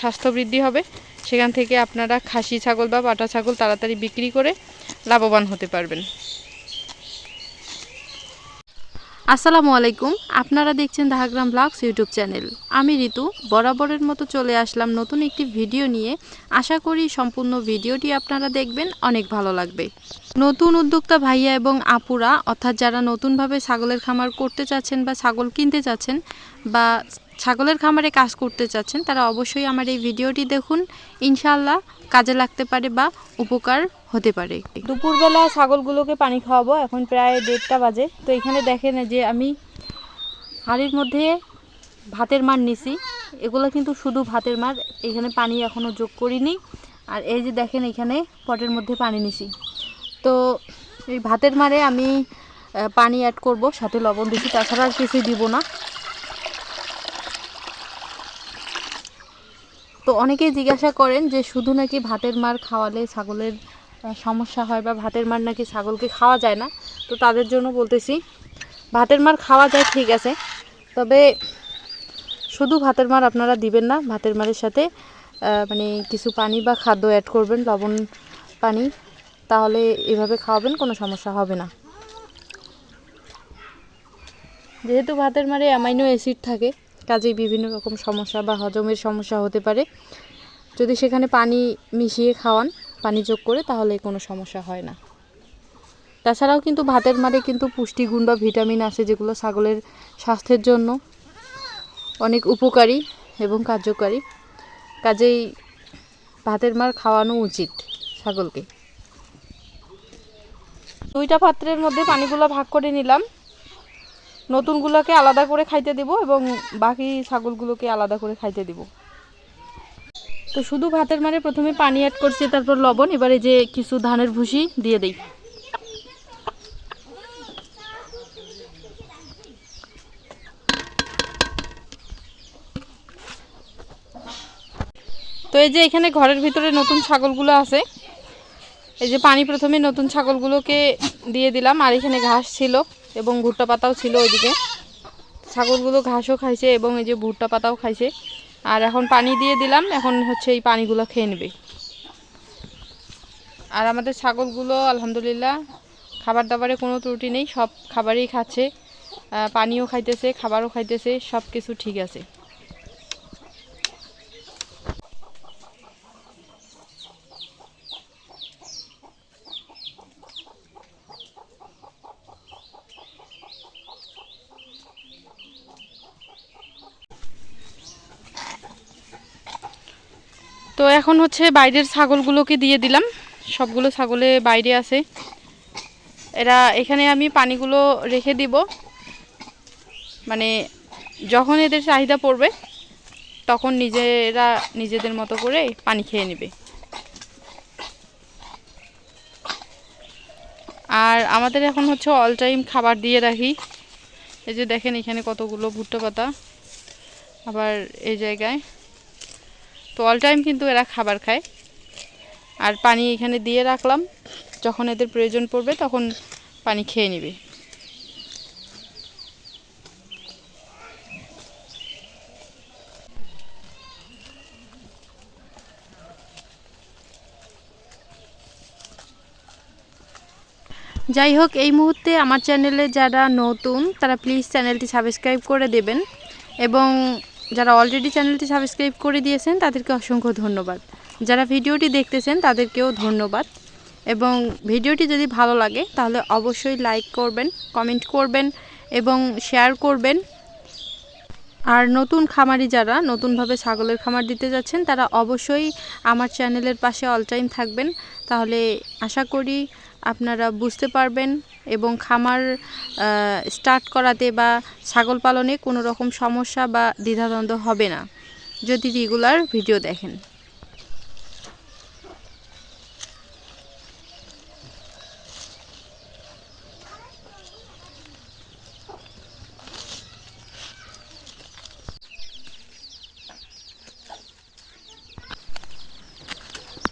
স্বাস্থ্য বৃদ্ধি হবে, সেখান থেকে আপনারা খাসি ছাগল বা পাটা ছাগল তাড়াতাড়ি বিক্রি করে লাভবান হতে পারবেন। আসসালামু আলাইকুম, আপনারা দেখছেন দাহাগ্রাম ব্লগস ইউটিউব চ্যানেল। আমি ঋতু, বরাবরের মতো চলে আসলাম নতুন একটি ভিডিও নিয়ে। আশা করি সম্পূর্ণ ভিডিওটি আপনারা দেখবেন, অনেক ভালো লাগবে। নতুন উদ্যোক্তা ভাইয়া এবং আপুরা, অর্থাৎ যারা নতুনভাবে ছাগলের খামার করতে চাচ্ছেন বা ছাগল কিনতে চাচ্ছেন বা ছাগলের খামারে কাজ করতে চাচ্ছেন, তারা অবশ্যই আমার এই ভিডিওটি দেখুন। ইনশাল্লাহ কাজে লাগতে পারে বা উপকার হতে পারে। দুপুরবেলা ছাগলগুলোকে পানি খাওয়াবো, এখন প্রায় দেড়টা বাজে। তো এখানে দেখেন যে আমি হাঁড়ির মধ্যে ভাতের মার নিছি। এগুলো কিন্তু শুধু ভাতের মার, এখানে পানি এখনও যোগ করিনি। আর এই যে দেখেন এখানে পটের মধ্যে পানি নিছি। তো এই ভাতের মারে আমি পানি অ্যাড করব, সাথে লবণ দিছি, তাছাড়া আর কিছুই দিব না। তো অনেকেই জিজ্ঞাসা করেন যে শুধু নাকি ভাতের মার খাওয়ালে ছাগলের সমস্যা হয় বা ভাতের মার নাকি ছাগলকে খাওয়া যায় না? তো তাদের জন্য বলতেছি, ভাতের মার খাওয়া যায় ঠিক আছে, তবে শুধু ভাতের মার আপনারা দিবেন না, ভাতের মারের সাথে মানে কিছু পানি বা খাদ্য অ্যাড করবেন, লবণ পানি, তাহলে এভাবে খাওয়াবেন, কোনো সমস্যা হবে না। যেহেতু ভাতের মারে অ্যামাইনো অ্যাসিড থাকে কাজেই বিভিন্ন রকম সমস্যা বা হজমের সমস্যা হতে পারে। যদি সেখানে পানি মিশিয়ে খাওয়ান, পানি যোগ করে, তাহলে কোনো সমস্যা হয় না। তাছাড়াও কিন্তু ভাতের মারে কিন্তু পুষ্টিগুণ বা ভিটামিন আছে যেগুলো ছাগলের স্বাস্থ্যের জন্য অনেক উপকারী এবং কার্যকারী। কাজেই ভাতের মার খাওয়ানো উচিত ছাগলকে। দুইটা পাত্রের মধ্যে পানিগুলো ভাগ করে নিলাম। নতুনগুলোকে আলাদা করে খাইতে দেব এবং বাকি ছাগলগুলোকে আলাদা করে খাইতে দেব। তো শুধু ভাতের মারে প্রথমে পানি অ্যাড করছি, তারপর লবণ, এবারে যে কিছু ধানের ভুসি দিয়ে দিই। তো এই যে এখানে ঘরের ভিতরে নতুন ছাগলগুলো আছে। এই যে পানি প্রথমে নতুন ছাগলগুলোকে দিয়ে দিলাম আর এখানে ঘাস ছিল এবং ভুট্টা পাতাও ছিল ওইদিকে। ছাগলগুলো ঘাসও খাইছে এবং এই যে ভুট্টা পাতাও খাইছে। আর এখন পানি দিয়ে দিলাম, এখন হচ্ছে এই পানিগুলো খেয়ে নেবে। আর আমাদের ছাগলগুলো আলহামদুলিল্লাহ খাবার দাবারে কোনো ত্রুটি নেই, সব খাবারই খাচ্ছে। পানিও খাইতেছে, খাবারও খাইতেছে, সব কিছু ঠিক আছে। এখন হচ্ছে বাইরের ছাগলগুলোকে দিয়ে দিলাম। সবগুলো ছাগলে বাইরে আছে। এরা, এখানে আমি পানিগুলো রেখে দিব। মানে যখন এদের চাহিদা পড়বে, তখন নিজেরা নিজেদের মতো করে পানি খেয়ে নেবে। আর আমাদের এখন হচ্ছে অল টাইম খাবার দিয়ে রাখি। এই যে দেখেন এখানে কতগুলো ভুট্টা পাতা। আবার এই জায়গায় তো অল টাইম কিন্তু এরা খাবার খায়। আর পানি এখানে দিয়ে রাখলাম। যখন এদের প্রয়োজন পড়বে তখন পানি খেয়ে নেবে। যাই হোক এই মুহূর্তে আমার চ্যানেলে যারা নতুন, তারা প্লিজ চ্যানেলটি সাবস্ক্রাইব করে দেবেন। এবং যারা অলরেডি চ্যানেলটি সাবস্ক্রাইব করে দিয়েছেন, তাদেরকে অসংখ্য ধন্যবাদ। যারা ভিডিওটি দেখতেছেন, তাদেরকেও ধন্যবাদ। এবং ভিডিওটি যদি ভালো লাগে, তাহলে অবশ্যই লাইক করবেন কমেন্ট করবেন এবং শেয়ার করবেন। আর নতুন খামারি যারা নতুনভাবে ছাগলের খামার দিতে যাচ্ছেন, তারা অবশ্যই আমার চ্যানেলের পাশে অল টাইম থাকবেন। তাহলে আশা করি আপনারা বুঝতে পারবেন এবং খামার স্টার্ট করাতে বা ছাগল পালনে কোনো রকম সমস্যা বা দ্বিধাদ্বন্দ্ব হবে না। যদি রেগুলার ভিডিও দেখেন।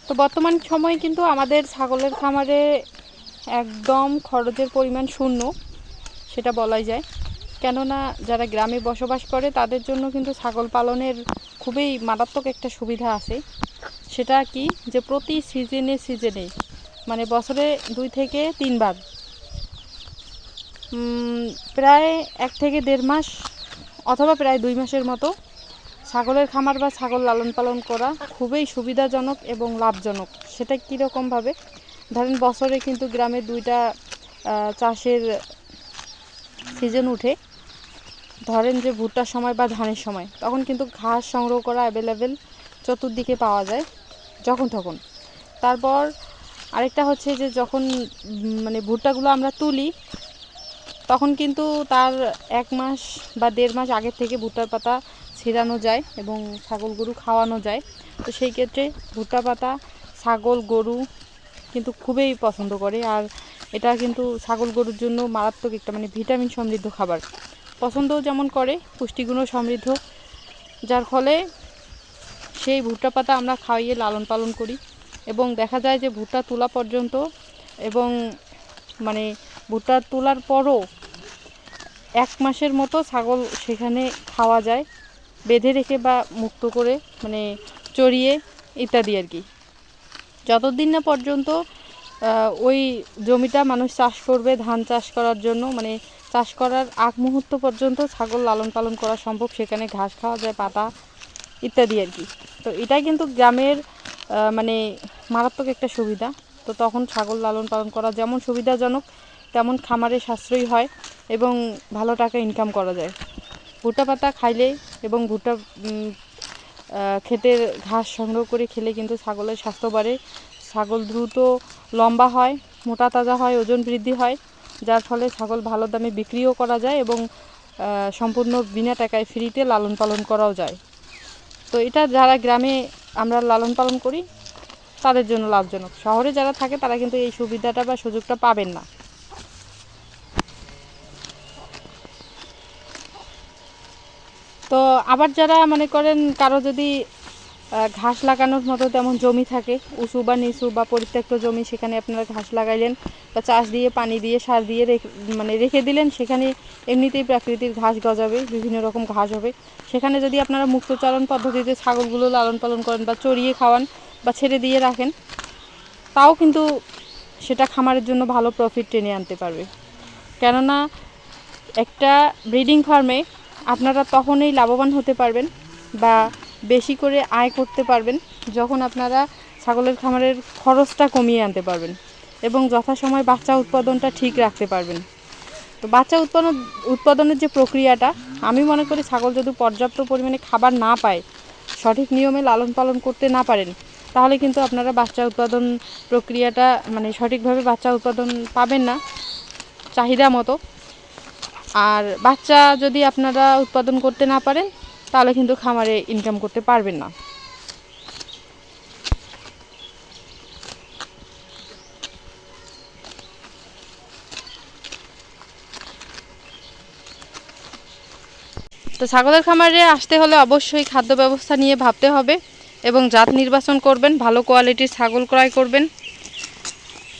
তো বর্তমান সময়ে কিন্তু আমাদের ছাগলের খামারে একদম খরচের পরিমাণ শূন্য, সেটা বলাই যায়। কেননা যারা গ্রামে বসবাস করে, তাদের জন্য কিন্তু ছাগল পালনের খুবই মারাত্মক একটা সুবিধা আছে। সেটা কি? যে প্রতি সিজনে সিজনে মানে বছরে দুই থেকে তিনবার প্রায় এক থেকে দেড় মাস অথবা প্রায় দুই মাসের মতো ছাগলের খামার বা ছাগল লালন পালন করা খুবই সুবিধাজনক এবং লাভজনক। সেটা কীরকমভাবে? ধরেন বছরে কিন্তু গ্রামে দুইটা চাষের সিজন উঠে। ধরেন যে ভুট্টার সময় বা ধানের সময়, তখন কিন্তু ঘাস সংগ্রহ করা অ্যাভেলেবেল চতুর্দিকে পাওয়া যায়, যখন তখন। তারপর আরেকটা হচ্ছে যে যখন মানে ভুট্টাগুলো আমরা তুলি, তখন কিন্তু তার এক মাস বা দেড় মাস আগের থেকে ভুট্টার পাতা ছিঁড়ানো যায় এবং ছাগল গরু খাওয়ানো যায়। তো সেই ক্ষেত্রে ভুট্টা পাতা, ছাগল, গরু কিন্তু খুবই পছন্দ করে। আর এটা কিন্তু ছাগল গরুর জন্য মারাত্মক একটা মানে ভিটামিন সমৃদ্ধ খাবার। পছন্দও যেমন করে, পুষ্টিগুণও সমৃদ্ধ। যার ফলে সেই ভুট্টা পাতা আমরা খাইয়ে লালন পালন করি এবং দেখা যায় যে ভুট্টা তোলা পর্যন্ত এবং মানে ভুট্টা তোলার পরও এক মাসের মতো ছাগল সেখানে খাওয়া যায়, বেঁধে রেখে বা মুক্ত করে মানে চড়িয়ে ইত্যাদি আর কি। যতদিন না পর্যন্ত ওই জমিটা মানুষ চাষ করবে ধান চাষ করার জন্য মানে চাষ করার আগ মুহূর্ত পর্যন্ত ছাগল লালন পালন করা সম্ভব, সেখানে ঘাস খাওয়া যায়, পাতা ইত্যাদি আর কি। তো এটাই কিন্তু গ্রামের মানে মারাত্মক একটা সুবিধা। তো তখন ছাগল লালন পালন করা যেমন সুবিধাজনক, তেমন খামারে সাশ্রয়ী হয় এবং ভালো টাকা ইনকাম করা যায়। ভুট্টা পাতা খাইলে এবং ভুট্টা ক্ষেতের ঘাস সংগ্রহ করে খেলে কিন্তু ছাগলের স্বাস্থ্য বাড়ে। ছাগল দ্রুত লম্বা হয়, মোটা তাজা হয়, ওজন বৃদ্ধি হয়, যার ফলে ছাগল ভালো দামে বিক্রিও করা যায় এবং সম্পূর্ণ বিনা টাকায় ফ্রিতে লালন পালন করাও যায়। তো এটা যারা গ্রামে আমরা লালন পালন করি, তাদের জন্য লাভজনক। শহরে যারা থাকে, তারা কিন্তু এই সুবিধাটা বা সুযোগটা পাবেন না। তো আবার যারা মনে করেন কারও যদি ঘাস লাগানোর মতো তেমন জমি থাকে, উঁচু বা নিচু বা পরিত্যক্ত জমি, সেখানে আপনারা ঘাস লাগাইলেন বা চাষ দিয়ে, পানি দিয়ে, সার দিয়ে মানে রেখে দিলেন, সেখানে এমনিতেই প্রাকৃতিক ঘাস গজাবে, বিভিন্ন রকম ঘাস হবে। সেখানে যদি আপনারা মুক্তচারণ পদ্ধতিতে ছাগলগুলো লালন পালন করেন বা চড়িয়ে খাওয়ান বা ছেড়ে দিয়ে রাখেন, তাও কিন্তু সেটা খামারের জন্য ভালো প্রফিট টেনে আনতে পারবে। কেননা একটা ব্রিডিং ফার্মে আপনারা তখনই লাভবান হতে পারবেন বা বেশি করে আয় করতে পারবেন যখন আপনারা ছাগলের খামারের খরচটা কমিয়ে আনতে পারবেন এবং যথাসময় বাচ্চা উৎপাদনটা ঠিক রাখতে পারবেন। তো বাচ্চা উৎপাদন উৎপাদনের যে প্রক্রিয়াটা, আমি মনে করি ছাগল যদি পর্যাপ্ত পরিমাণে খাবার না পায়, সঠিক নিয়মে লালন পালন করতে না পারেন, তাহলে কিন্তু আপনারা বাচ্চা উৎপাদন প্রক্রিয়াটা মানে সঠিকভাবে বাচ্চা উৎপাদন পাবেন না। চাহিদা মতো। আর বাচ্চা যদি আপনারা উৎপাদন করতে না পারেন, তাহলে কিন্তু খামারে ইনকাম করতে পারবেন না। তো ছাগলের খামারে আসতে হলে অবশ্যই খাদ্য ব্যবস্থা নিয়ে ভাবতে হবে এবং জাত নির্বাচন করবেন, ভালো কোয়ালিটির ছাগল ক্রয় করবেন।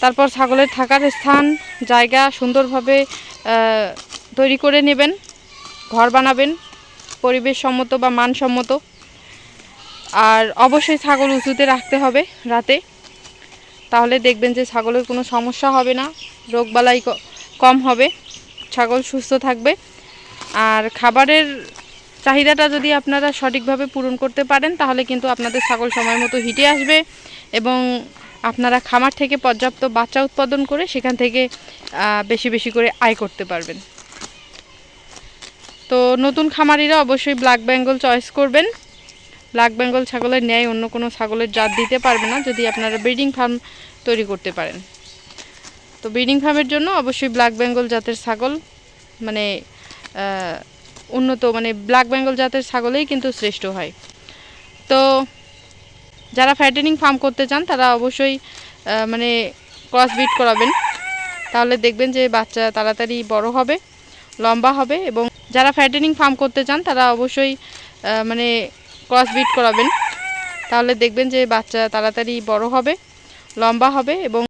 তারপর ছাগলের থাকার স্থান, জায়গা সুন্দরভাবে তৈরি করে নেবেন, ঘর বানাবেন পরিবেশ সম্মত বা মানসম্মত। আর অবশ্যই ছাগল উঁচুতে রাখতে হবে রাতে। তাহলে দেখবেন যে ছাগলের কোনো সমস্যা হবে না, রোগবালাই কম হবে, ছাগল সুস্থ থাকবে। আর খাবারের চাহিদাটা যদি আপনারা সঠিকভাবে পূরণ করতে পারেন, তাহলে কিন্তু আপনাদের ছাগল সময় মতো হিটে আসবে এবং আপনারা খামার থেকে পর্যাপ্ত বাচ্চা উৎপাদন করে সেখান থেকে বেশি বেশি করে আয় করতে পারবেন। তো নতুন খামারিরা অবশ্যই ব্ল্যাক বেঙ্গল চয়েস করবেন। ব্ল্যাক বেঙ্গল ছাগলের ন্যায় অন্য কোনো ছাগলের জাত দিতে পারবে না, যদি আপনারা ব্রিডিং ফার্ম তৈরি করতে পারেন। তো ব্রিডিং ফার্মের জন্য অবশ্যই ব্ল্যাক বেঙ্গল জাতের ছাগল মানে উন্নত মানে ব্ল্যাক বেঙ্গল জাতের ছাগলেই কিন্তু শ্রেষ্ঠ হয়। তো যারা ফ্যাটেনিং ফার্ম করতে চান, তারা অবশ্যই মানে ক্রস বিট করাবেন। তাহলে দেখবেন যে বাচ্চা তাড়াতাড়ি বড় হবে, লম্বা হবে এবং যারা ফ্যাটেনিং ফার্ম করতে চান, তারা অবশ্যই মানে ক্রস বিট করাবেন। তাহলে দেখবেন যে বাচ্চা তাড়াতাড়ি বড় হবে, লম্বা হবে এবং